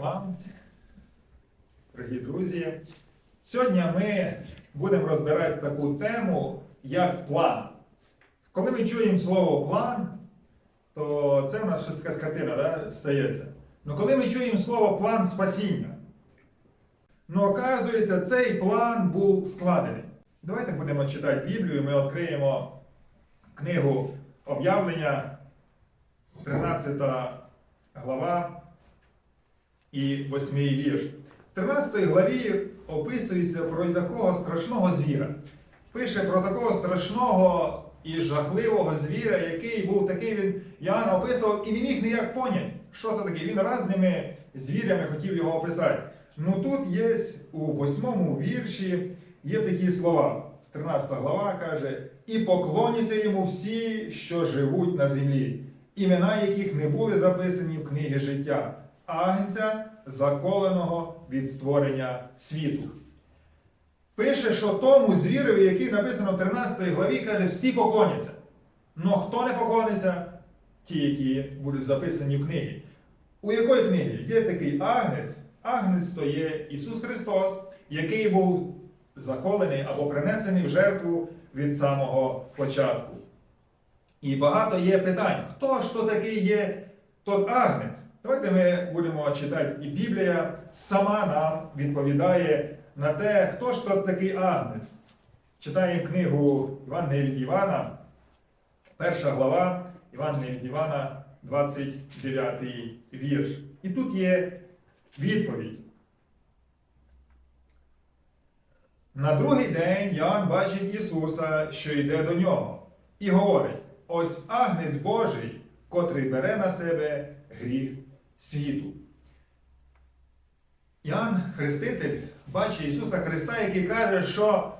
Вам, дорогі друзі. Сьогодні ми будемо розбирати таку тему, як план. Коли ми чуємо слово план, то це у нас щось така картина да, стається. Ну коли ми чуємо слово план спасіння, ну оказується, цей план був складений. Давайте будемо читати Біблію, ми відкриємо книгу об'явлення, 13 глава і 8 вірш. В 13 главі описується про такого страшного звіра. Пише про такого страшного і жахливого звіра, який був такий, він Іоанн описував і не міг ніяк поняти, що це таке. Він разними звірями хотів його описати. Ну тут є у восьмому вірші є такі слова. 13 глава каже: І поклоняться йому всі, що живуть на землі, імена яких не були записані в книги життя, агнця, заколеного від створення світу. Пише, що тому звірові, який написано в 13 главі, каже, всі поклоняться. Ну хто не поклониться? Ті, які будуть записані в книгі. У якої книгі? Є такий агнець. Агнець то є Ісус Христос, який був заколений або принесений в жертву від самого початку. І багато є питань. Хто ж то такий є тот агнець? Давайте ми будемо читати, і Біблія сама нам відповідає на те, хто ж то такий агнець. Читаємо книгу Івана від Івана, перша глава Івана від Івана, 29 вірш. І тут є відповідь. На другий день Ян бачить Ісуса, що йде до нього, і говорить: ось агнець Божий, котрий бере на себе гріх світу. Іоанн Хреститель бачить Ісуса Христа, який каже, що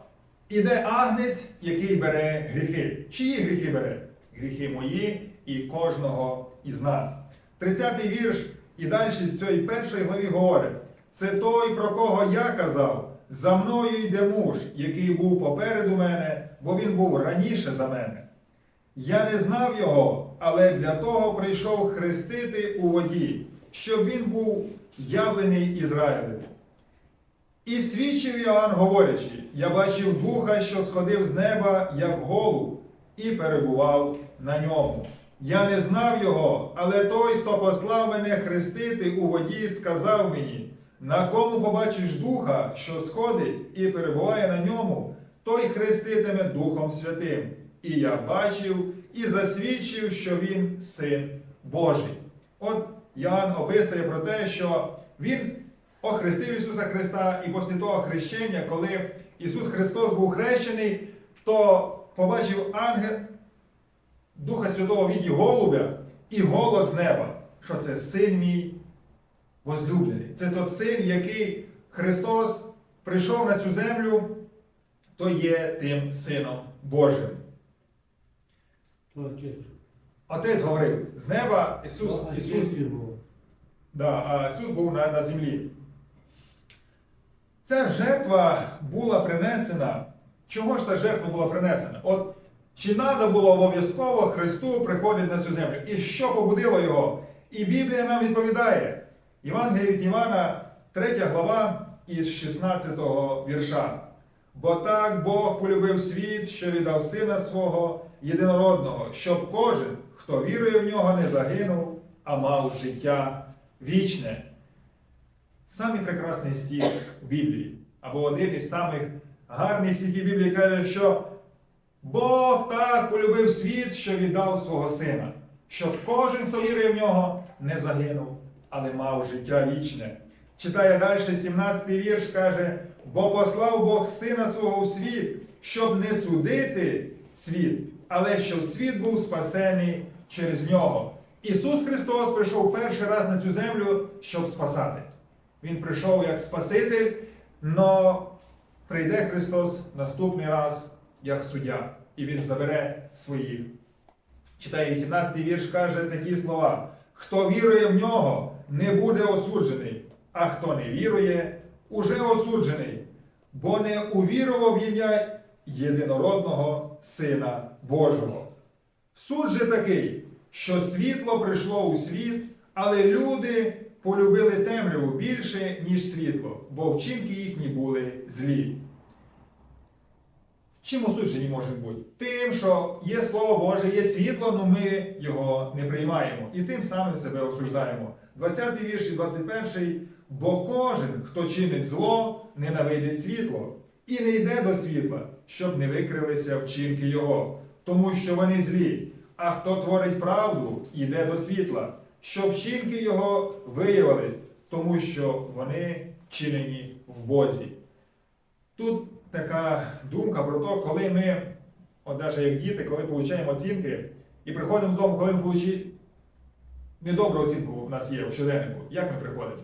іде агнець, який бере гріхи. Чиї гріхи бере? Гріхи мої і кожного із нас. 30-й вірш і далі з цієї першої главі говорить: це той, про кого я казав. За мною йде муж, який був попереду мене, бо він був раніше за мене. Я не знав його, але для того прийшов хрестити у воді, щоб він був явлений Ізраїлеві. І свідчив Іоанн, говорячи: Я бачив духа, що сходив з неба, як голуб, і перебував на ньому. Я не знав його, але той, хто послав мене хрестити у воді, сказав мені: на кому побачиш духа, що сходить і перебуває на ньому, той хреститиме Духом Святим. І я бачив і засвідчив, що він син Божий. От Іоанн описує про те, що він охрестив Ісуса Христа, і після того хрещення, коли Ісус Христос був хрещений, то побачив ангел Духа Святого в віді голубя і голос з неба, що це син мій возлюблений. Це той син, який Христос прийшов на цю землю, то є тим Сином Божим. Отець. Говорив, з неба Ісус, Ісус, да, Ісус був на, на землі. Ця жертва була принесена. Чого ж та жертва була принесена? От чи треба було обов'язково Христу приходити на цю землю? І що побудило його? І Біблія нам відповідає. Євангелія від Івана, 3 глава із 16 вірша. Бо так Бог полюбив світ, що віддав сина свого єдинородного, щоб кожен, хто вірує в нього, не загинув, а мав життя вічне. Самий прекрасний стих у Біблії, або один із самих гарних стихів Біблії каже, що Бог так полюбив світ, що віддав свого сина, щоб кожен, хто вірує в нього, не загинув, але мав життя вічне. Читає далі 17-й вірш, каже, бо послав Бог сина свого у світ, щоб не судити світ, але щоб світ був спасений через нього. Ісус Христос прийшов перший раз на цю землю, щоб спасати. Він прийшов як Спаситель, але прийде Христос наступний раз як суддя, і Він забере своїх. Читає 18 й вірш, каже такі слова: хто вірує в нього, не буде осуджений, а хто не вірує, уже осуджений, бо не увірував ім'я єдинородного Сина Божого. Суд же такий, що світло прийшло у світ, але люди полюбили темряву більше, ніж світло, бо вчинки їхні були злі. Чим осуджені можемо бути? Тим, що є Слово Боже, є світло, але ми його не приймаємо. І тим самим себе осуждаємо. 20 вірш і 21. Бо кожен, хто чинить зло, ненавидить світло і не йде до світла, щоб не викрилися вчинки його, тому що вони злі. А хто творить правду, йде до світла, щоб вчинки його виявились, тому що вони чинені в Бозі. Тут така думка про те, коли ми, от навіть як діти, коли отримуємо оцінки, і приходимо додому, коли ми отримали недобру оцінку у нас є в щоденнику, як ми приходимо?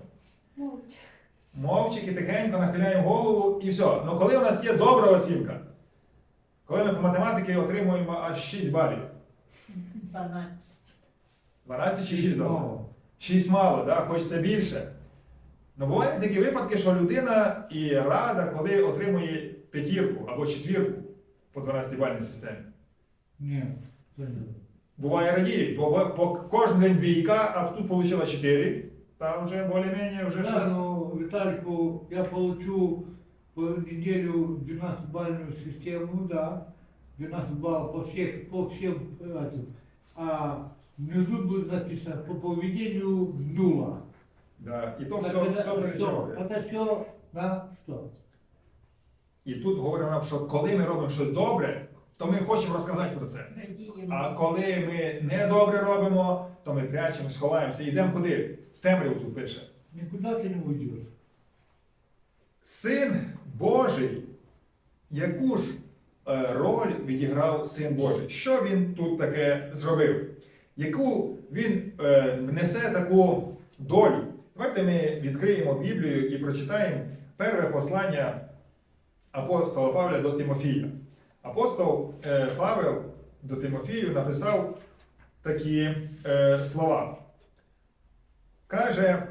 Мовчики тихенько нахиляємо голову і все. Ну коли у нас є добра оцінка, коли ми по математиці отримуємо аж 6 балів, 12. 12 чи 6 добре? Мало. 6 мало, да? хочеться більше. Ну бувають такі випадки, що людина і рада, коли отримує п'ятірку або четвірку по 12-бальній системі. Ні. Буває радіють, бо, бо, бо кожен день двійка, а тут отримала 4, там вже більш-менш вже Да, щось. ну, Витальку, я получу по неделю 12-бальную систему, да, 12 баллов по, всех, по всем этим, а внизу будет написано по поведению нула. Да. І то Так все, это, все что? перечеркує. это все на что? І тут говоримо нам, що коли ми робимо щось добре, то ми хочемо розказати про це. Радіємо. А коли ми не добре робимо, то ми прячемось, ховаємося. Йдемо куди? В темряву тут пише. Никуда ты не уйдешь. Син Божий, яку ж е, роль відіграв Син Божий? Що він тут таке зробив? Яку він е, внесе таку долю? Давайте ми відкриємо Біблію і прочитаємо перше послання апостола Павла до Тимофія. Апостол е, Павел до Тимофію написав такі слова. Каже,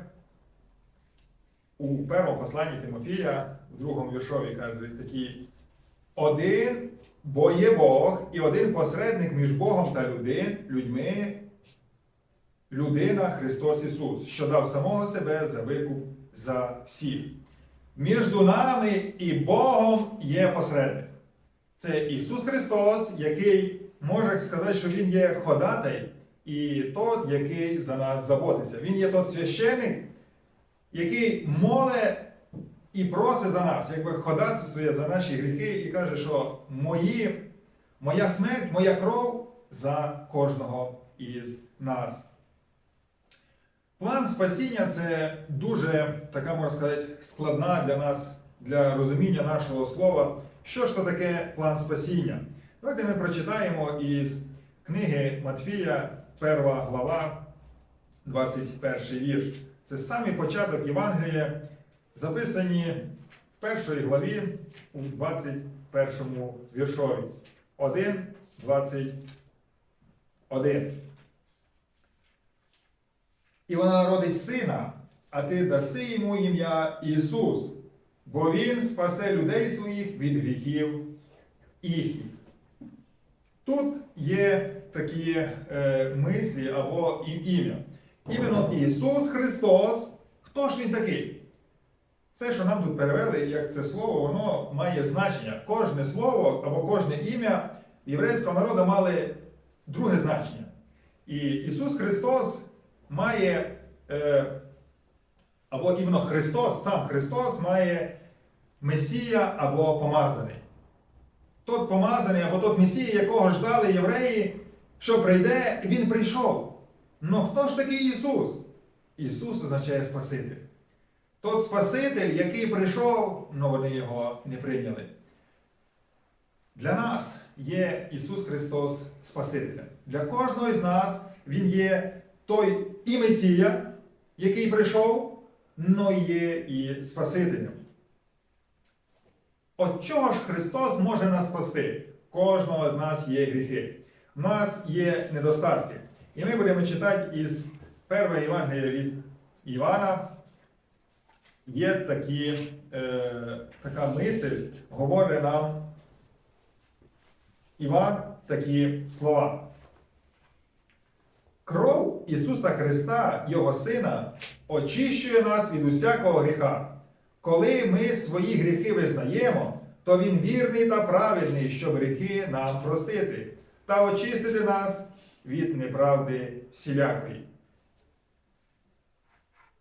у першому посланні Тимофія, в другому віршові каже такі: один, бо є Бог, і один посередник між Богом та людин, людьми, людина Христос Ісус, що дав самого себе за викуп за всіх. Між нами і Богом є посередник. Це Ісус Христос, який може сказати, що Він є ходатай і тот, який за нас заботиться. Він є тот священик, який моле і просить за нас, якби ходатайствує за наші гріхи і каже, що мої, моя смерть, моя кров за кожного із нас. План спасіння це дуже така, можна сказати, складна для нас, для розуміння нашого слова. Що ж то таке план спасіння? Давайте ми прочитаємо із книги Матфія, 1 глава, 21 вірш. Це самий початок Євангелія, записані в першій главі у 21 віршові. 1, 21. І вона народить сина, а ти даси йому ім'я Ісус, бо Він спасе людей своїх від гріхів їхніх. Тут є такі е, мислі або ім'я. Іменно Ісус Христос. Хто ж він такий? Це, що нам тут перевели, як це слово, воно має значення. Кожне слово або кожне ім'я єврейського народу мали друге значення. І Ісус Христос має, е, або іменно Христос, сам Христос має Месія або помазаний. Тот помазаний або тот Месія, якого ждали євреї, що прийде, він прийшов. Ну хто ж такий Ісус? Ісус означає Спаситель. Тот Спаситель, який прийшов, але вони його не прийняли. Для нас є Ісус Христос Спасителем. Для кожного з нас Він є той і Месія, який прийшов, але є і Спасителем. От чого ж Христос може нас спасти? Кожного з нас є гріхи. У нас є недостатки. І ми будемо читати із першого Євангелія від Івана. Є такі, е, така мисль, говорить нам Іван такі слова. Кров Ісуса Христа, Його Сина, очищує нас від усякого гріха. Коли ми свої гріхи визнаємо, то Він вірний та праведний, щоб гріхи нам простити та очистити нас від неправди всілякої.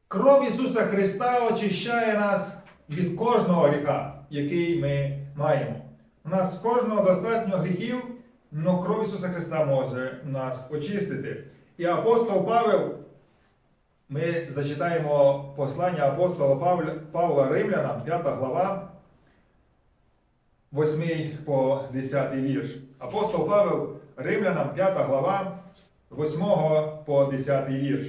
Кров Ісуса Христа очищає нас від кожного гріха, який ми маємо. У нас кожного достатньо гріхів, але кров Ісуса Христа може нас очистити. І апостол Павел, ми зачитаємо послання апостола Павля, Павла Римлянам, 5 глава, 8 по 10 вірш. Апостол Павел Римлянам, 5 глава, 8 по 10 вірш.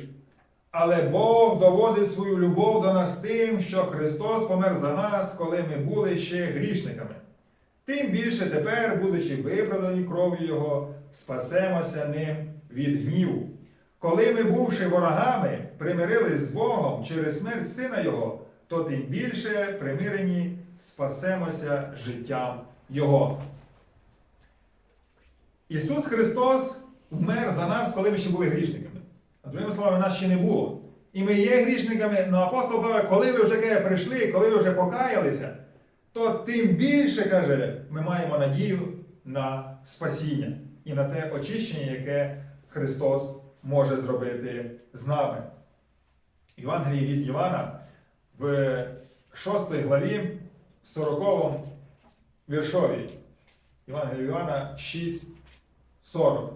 Але Бог доводить свою любов до нас тим, що Христос помер за нас, коли ми були ще грішниками. Тим більше тепер, будучи виправдані кров'ю Його, спасемося ним від гніву. Коли ми, бувши ворогами, примирились з Богом через смерть Сина Його, то тим більше примирені спасемося життям Його. Ісус Христос вмер за нас, коли ми ще були грішниками. А другими словами, нас ще не було. І ми є грішниками, але апостол каже, коли ви вже каже, прийшли, коли ви вже покаялися, то тим більше, каже, ми маємо надію на спасіння і на те очищення, яке Христос може зробити з нами. Євангелії від Івана в 6 главі 40 віршові. Євангелії Івана 6, 40.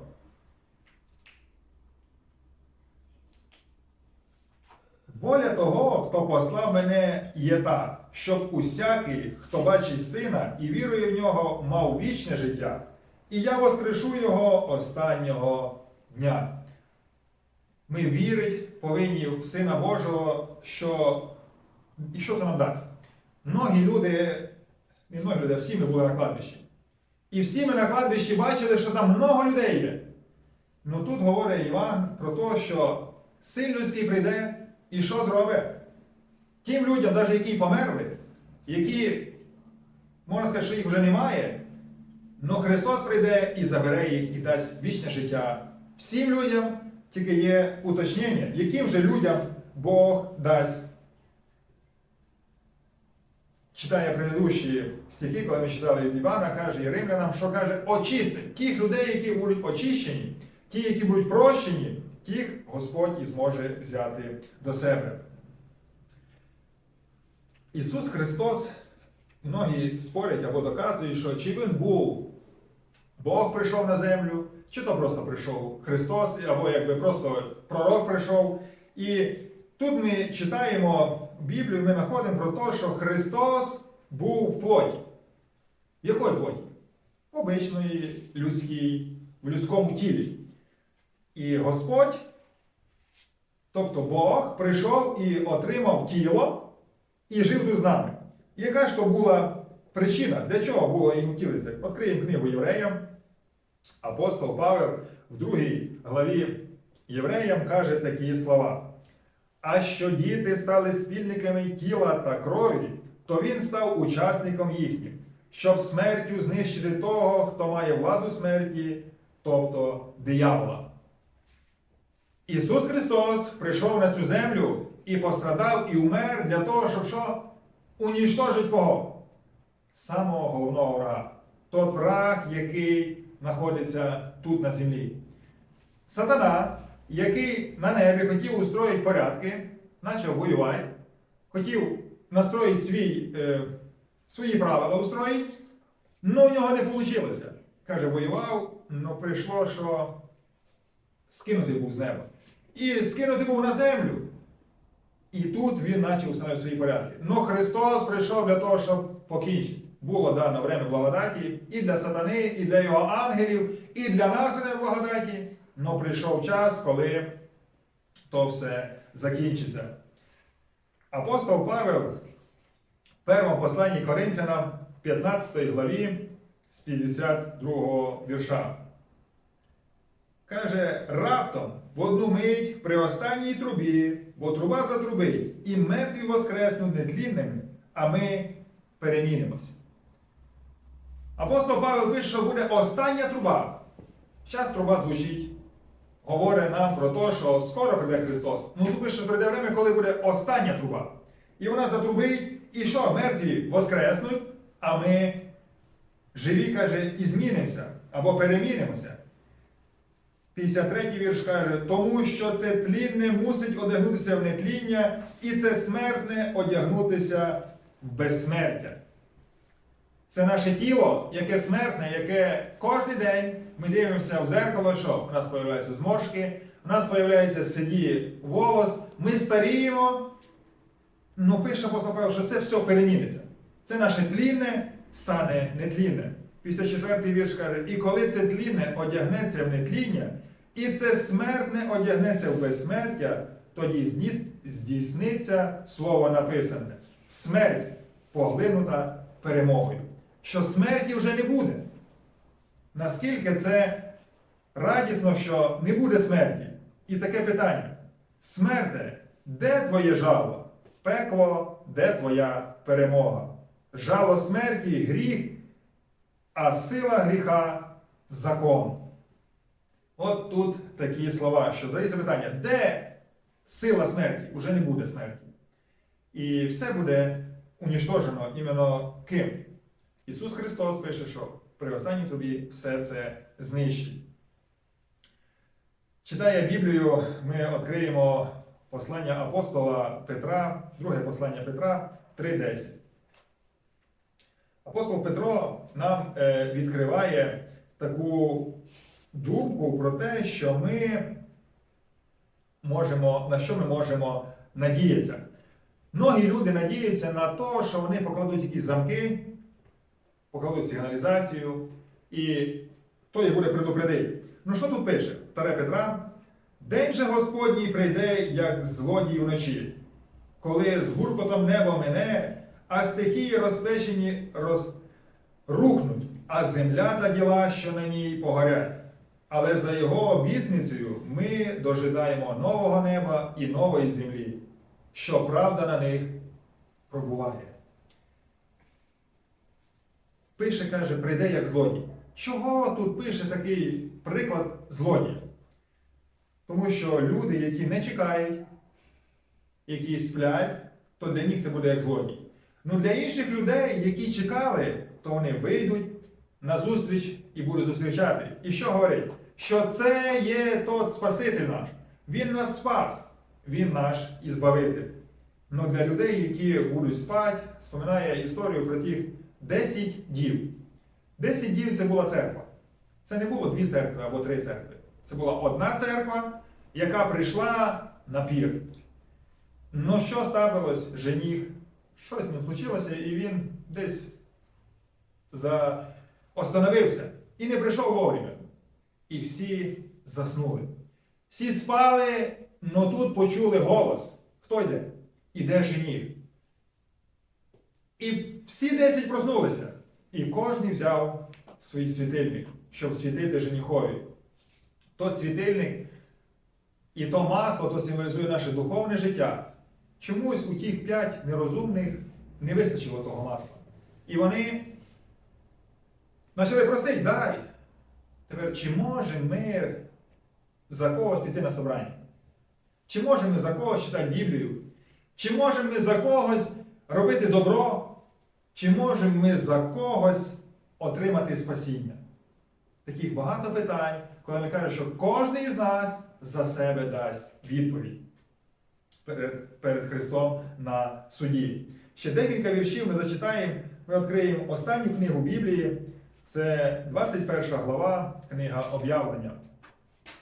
Воля того, хто послав мене, є та, щоб усякий, хто бачить сина і вірує в нього, мав вічне життя, і я воскрешу його останнього дня. Ми вірить повинні в Сина Божого, що і що це нам дасть. Многі люди, не многі люди, а всі ми були на кладбищі. І всі ми на кладбищі бачили, що там много людей є. Ну тут говорить Іван про те, що син людський прийде і що зробить? Тим людям, навіть які померли, які, можна сказати, що їх вже немає, але Христос прийде і забере їх і дасть вічне життя. Всім людям тільки є уточнення, яким же людям Бог дасть. Читає предыдущі стихи, коли ми читали від Івана, каже і римлянам, що каже, очистить тих людей, які будуть очищені, ті, які будуть прощені, тих Господь і зможе взяти до себе. Ісус Христос, многі спорять або доказують, що чи Він був, Бог прийшов на землю, чи то просто прийшов Христос, або якби просто пророк прийшов. І тут ми читаємо Біблію, ми знаходимо про те, що Христос був в плоті. В якої плоті? Обичної, людській, в людському тілі. І Господь, тобто Бог, прийшов і отримав тіло і жив тут з нами. І яка ж то була причина, для чого було йому втілитися? Відкриємо книгу євреям. Апостол Павел в другій главі євреям каже такі слова. А що діти стали спільниками тіла та крові, то він став учасником їхнім, щоб смертю знищити того, хто має владу смерті, тобто диявола. Ісус Христос прийшов на цю землю і пострадав і умер для того, щоб що? Уніштожить кого? Самого головного врага. Тот враг, який знаходиться тут на землі. Сатана, який на небі хотів устроїти порядки, почав воювати, хотів настроїти свій, е, свої правила устроїти, але у нього не вийшло. Каже, воював, але прийшло, що скинутий був з неба. І скинутий був на землю. І тут він почав встановити свої порядки. Но Христос прийшов для того, щоб покінчити. Було дано время благодаті і для сатани, і для його ангелів, і для нас время благодаті. Но прийшов час, коли то все закінчиться. Апостол Павел в першому посланні Коринфянам 15 главі з 52 вірша. Каже, раптом в одну мить при останній трубі, бо труба затрубить, і мертві воскреснуть нетлінними, а ми перемінимося. Апостол Павел пише, що буде остання труба. Зараз труба звучить. Говорить нам про те, що скоро прийде Христос. Ну тут що прийде время, коли буде остання труба. І вона затрубить, і що, мертві воскреснуть, а ми живі, каже, і змінимося або перемінимося. 53 вірш каже, тому що це тлінне мусить одягнутися в нетління, і це смертне одягнутися в безсмертя. Це наше тіло, яке смертне, яке кожен день ми дивимося в зеркало, що у нас з'являються зморшки, у нас з'являється седі волос, ми старіємо. Ну, пише апостол Павло, що це все переміниться. Це наше тлінне стане нетлінне. 54 вірш каже, і коли це тлінне одягнеться в нетління, і це смертне одягнеться в безсмертя, тоді здійсниться слово написане. Смерть поглинута перемогою. Що смерті вже не буде. Наскільки це радісно, що не буде смерті? І таке питання: смерте, де твоє жало? Пекло, де твоя перемога? Жало смерті гріх, а сила гріха закон. От тут такі слова, що задається питання, де сила смерті? Уже не буде смерті. І все буде уніштожено іменно ким? Ісус Христос пише, що при останній тобі все це знищить. Читає Біблію, ми відкриємо послання апостола Петра, друге послання Петра 3.10. Апостол Петро нам е, відкриває таку думку про те, що ми можемо, на що ми можемо надіятися. Многі люди надіються на те, що вони покладуть якісь замки, покладуть сигналізацію, і той їх буде предупредити. Ну що тут пише? Таре Петра. День же Господній прийде, як злодій вночі, коли з гуркотом небо мине, а стихії розпечені розрухнуть, а земля та діла, що на ній погорять. Але за його обітницею ми дожидаємо нового неба і нової землі, що правда на них пробуває. Пише, каже, прийде як злодій. Чого тут пише такий приклад злодія? Тому що люди, які не чекають, які сплять, то для них це буде як злодій. Ну для інших людей, які чекали, то вони вийдуть на зустріч і будуть зустрічати. І що говорить? Що це є тот Спаситель наш. Він нас спас, Він наш ізбавитель. Ну для людей, які будуть спати, споминає історію про тих 10 дів. 10 дів це була церква. Це не було дві церкви або три церкви. Це була одна церква, яка прийшла на пір. Ну що ставилось, жених? Щось не случилося, і він десь за... остановився і не прийшов вовремя. І всі заснули. Всі спали, но тут почули голос. Хто йде? Іде жених. І всі десять проснулися. І кожен взяв свій світильник, щоб світити женихові. Тот світильник і то масло, то символізує наше духовне життя. Чомусь у тих п'ять нерозумних не вистачило того масла. І вони почали просити, дай. Тепер, чи можемо ми за когось піти на собрання? Чи можемо ми за когось читати Біблію? Чи можемо ми за когось робити добро? Чи можемо ми за когось отримати спасіння? Таких багато питань, коли ми кажемо, що кожен із нас за себе дасть відповідь перед, перед Христом на суді. Ще декілька віршів ми зачитаємо, ми відкриємо останню книгу Біблії. Це 21 глава, книга об'явлення.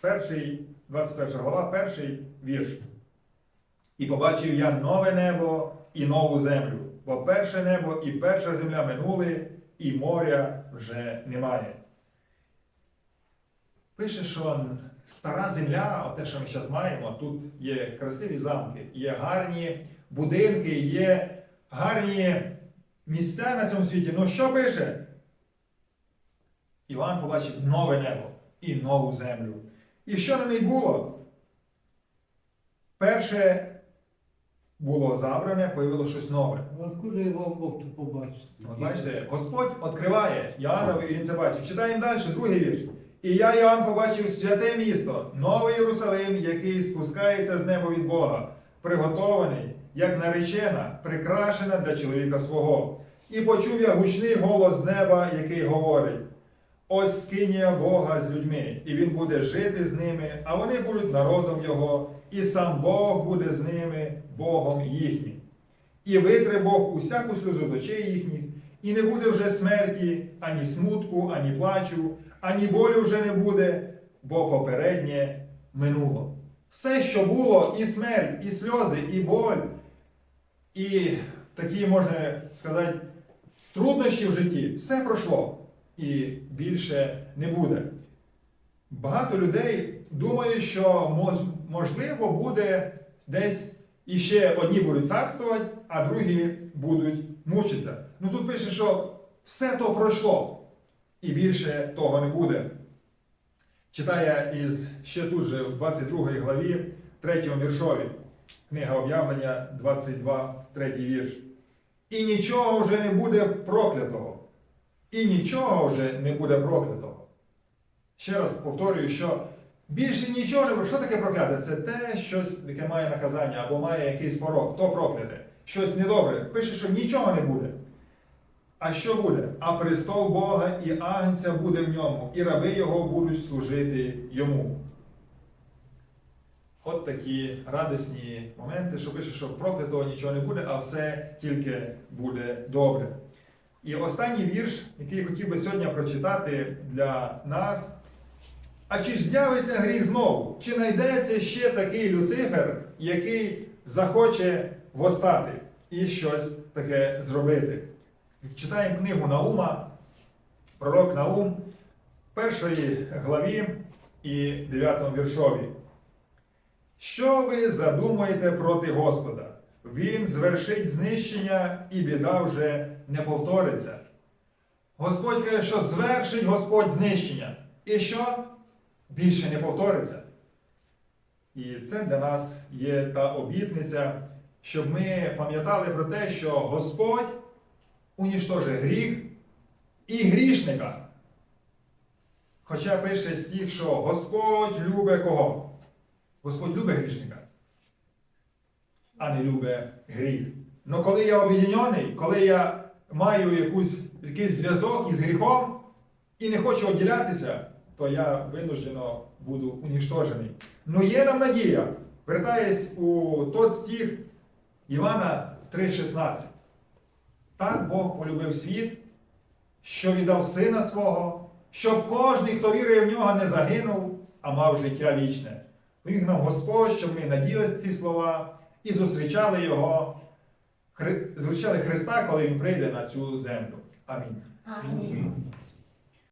Перший, 21 глава, перший вірш. І побачив я нове небо і нову землю, бо перше небо і перша земля минули, і моря вже немає. Пише, що стара земля, те, що ми зараз маємо, тут є красиві замки, є гарні будинки, є гарні місця на цьому світі. Ну що пише? Іван побачив нове небо і нову землю. І що на ній було? Перше було забране, появило щось нове. Откуда його Бог тут побачити? От бачите, Господь відкриває Ярові, він це бачить. Читаємо далі, другий вірш. І я, Іоанн, побачив святе місто, новий Єрусалим, який спускається з неба від Бога, приготований, як наречена, прикрашена для чоловіка свого. І почув я гучний голос з неба, який говорить: Ось скинія Бога з людьми, і він буде жити з ними, а вони будуть народом Його, і сам Бог буде з ними, Богом їхнім. І витре Бог усяку сльозу з очей їхніх, і не буде вже смерті, ані смутку, ані плачу, ані болю вже не буде, бо попереднє минуло. Все, що було, і смерть, і сльози, і боль, і такі, можна сказати, труднощі в житті, все пройшло і більше не буде. Багато людей думають, що можливо буде десь іще одні будуть царствувати, а другі будуть мучитися. Ну тут пише, що все то пройшло, і більше того не буде. Читає із ще тут же, в 22 главі, 3 віршові, книга об'явлення, 22, 3 вірш. І нічого вже не буде проклятого. І нічого вже не буде проклятого. Ще раз повторюю, що більше нічого не. Що таке прокляте? Це те, щось, яке має наказання або має якийсь порок. То прокляте. Щось недобре. Пише, що нічого не буде. А що буде? А престол Бога і Агнця буде в ньому, і раби його будуть служити йому. От такі радісні моменти, що пише, що проклятого нічого не буде, а все тільки буде добре. І останній вірш, який хотів би сьогодні прочитати для нас. А чи ж з'явиться гріх знову? Чи знайдеться ще такий Люцифер, який захоче восстати і щось таке зробити? Читаємо книгу Наума, пророк Наум, першої главі і 9 віршові. Що ви задумаєте проти Господа? Він звершить знищення, і біда вже не повториться. Господь каже, що звершить Господь знищення. І що? Більше не повториться. І це для нас є та обітниця, щоб ми пам'ятали про те, що Господь уніштожить гріх і грішника. Хоча пише стих, що Господь любить кого? Господь любить грішника, а не любить гріх. Ну коли я об'єднаний, коли я маю якусь, якийсь зв'язок із гріхом і не хочу відділятися, то я винуждено буду уніштожений. Ну є нам надія. Вертаюсь у тот стих Івана 3,16. Так Бог полюбив світ, що віддав сина свого, щоб кожен, хто вірує в нього, не загинув, а мав життя вічне. Поміг нам Господь, щоб ми наділи ці слова і зустрічали Його, зустрічали Христа, коли Він прийде на цю землю. Амінь. Амінь.